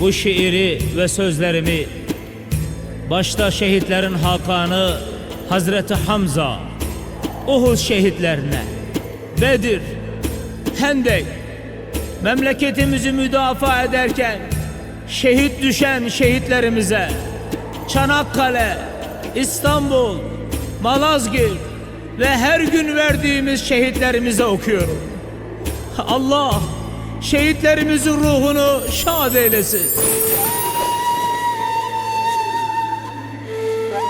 bu şiiri ve sözlerimi başta şehitlerin hakanı Hazreti Hamza, Uhud şehitlerine, Bedir, Hendek, memleketimizi müdafaa ederken şehit düşen şehitlerimize, Çanakkale, İstanbul, Malazgirt ve her gün verdiğimiz şehitlerimize okuyorum. Allah şehitlerimizin ruhunu şad eylesin.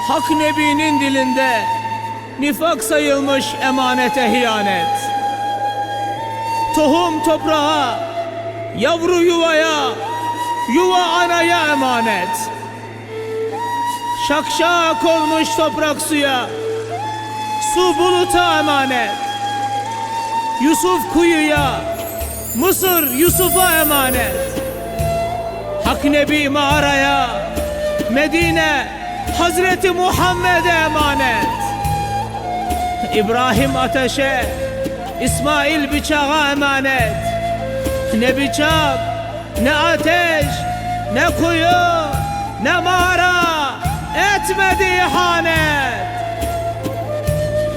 Hak Nebi'nin dilinde nifak sayılmış emanete hiyanet. Tohum toprağa, yavru yuvaya, yuva anaya emanet. Şakşak olmuş toprak suya, su buluta emanet. Yusuf kuyuya, Mısır Yusuf'a emanet. Hak Nebi mağaraya, Medine Hazreti Muhammed'e emanet. İbrahim ateşe, İsmail bıçağa emanet. Ne bıçak, ne ateş, ne kuyu, ne mağara etmedi ihanet.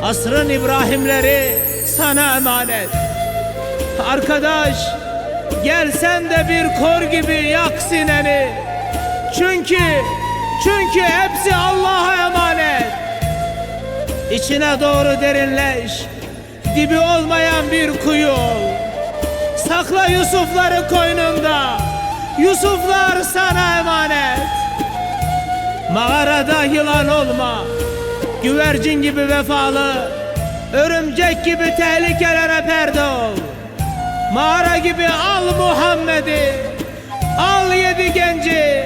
Asrın İbrahimleri sana emanet. Arkadaş gel sen de bir kor gibi yak sineni. Çünkü çünkü hepsi Allah'a emanet. İçine doğru derinleş. Dibi olmayan bir kuyu ol. Sakla Yusufları koynunda. Yusuflar sana emanet. Mağarada yılan olma. Güvercin gibi vefalı. Örümcek gibi tehlikelere ol. Mağara gibi al Muhammed'i. Al yedi genci.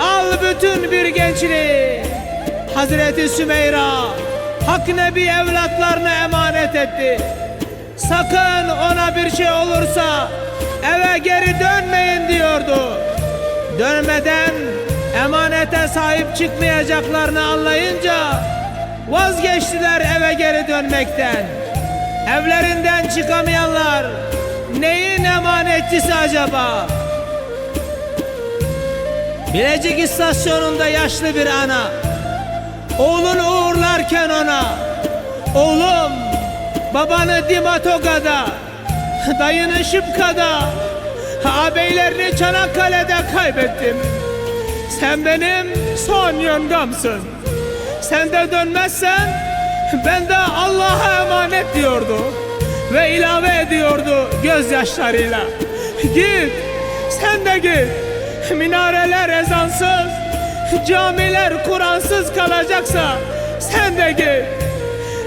Al bütün bir gençliği. Hazreti Sümeyra Hak Nebi evlatlarına emanet etti. Sakın ona bir şey olursa eve geri dönmeyin diyordu. Dönmeden emanete sahip çıkmayacaklarını anlayınca vazgeçtiler eve geri dönmekten. Evlerinden çıkamayanlar neyin emanetçisi acaba? Bilecik istasyonunda yaşlı bir ana. Oğlunu uğurlarken ona. Oğlum babanı Dimatoga'da Dayını Şıpka'da Ağabeylerini Çanakkale'de kaybettim. Sen benim son yöngamsın Sen de dönmezsen Ben de Allah'a emanet diyordu Ve ilave ediyordu gözyaşlarıyla Git sen de git Minareler ezansız Camiler Kur'ansız kalacaksa sen de git.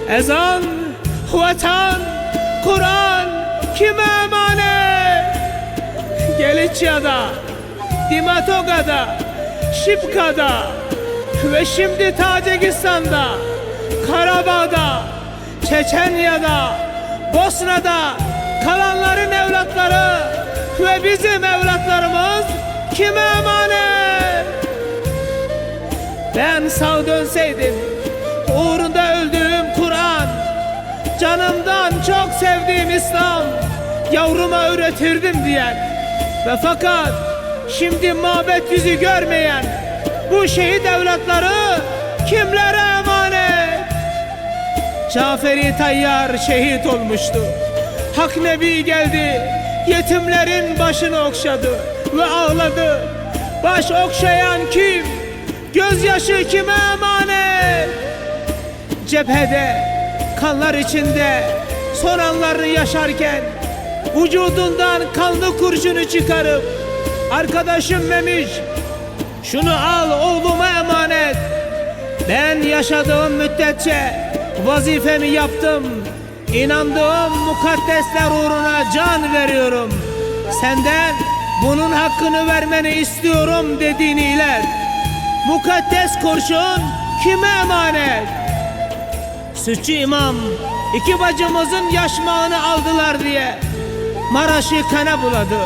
Ezan, vatan, Kur'an kime emanet? Geliçya'da, Dimatoga'da, Şipka'da ve şimdi Tacikistan'da, Karabağ'da, Çeçenya'da, Bosna'da kalanların evlatları ve bizim evlatlarımız kime emanet? Ben sağ dönseydim Uğrunda öldüğüm Kur'an Canımdan çok sevdiğim İslam Yavruma öğretirdim diyen Ve fakat Şimdi mabet yüzü görmeyen Bu şehit evlatları Kimlere Caferi Tayyar şehit olmuştu Hak Nebi geldi Yetimlerin başını okşadı Ve ağladı Baş okşayan kim? Gözyaşı kime emanet? Cephede, kanlar içinde son anlarını yaşarken vücudundan kanlı kurşunu çıkarıp arkadaşım Memiş şunu al oğluma emanet. Ben yaşadığım müddetçe vazifemi yaptım. İnandığım mukaddesler uğruna can veriyorum. Senden bunun hakkını vermeni istiyorum dediğini iler. Mukaddes kurşun kime emanet? Sütçü imam iki bacımızın yaşmağını aldılar diye Maraş'ı kana buladı.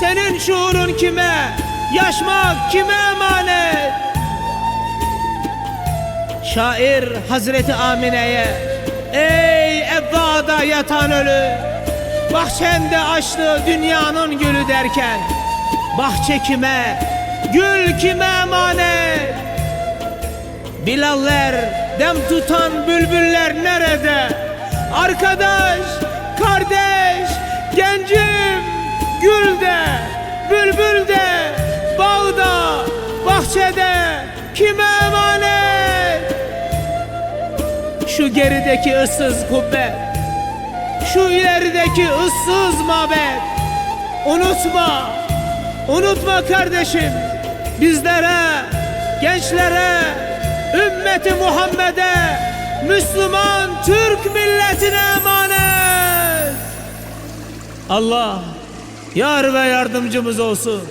Senin şuurun kime? Yaşmak kime emanet? Şair Hazreti Amine'ye Ey evvada yatan ölü Bahçende açlı dünyanın gülü derken bahçe kime, gül kime emanet? Bilaller, dem tutan bülbüller nerede? Arkadaş, kardeş, gencim, gülde, bülbülde, bağda, bahçede kime Şu gerideki ıssız kubbe, şu ilerideki ıssız mabet. Unutma, unutma kardeşim. Bizlere, gençlere, ümmeti Muhammed'e, Müslüman Türk milletine emanet. Allah yar ve yardımcımız olsun.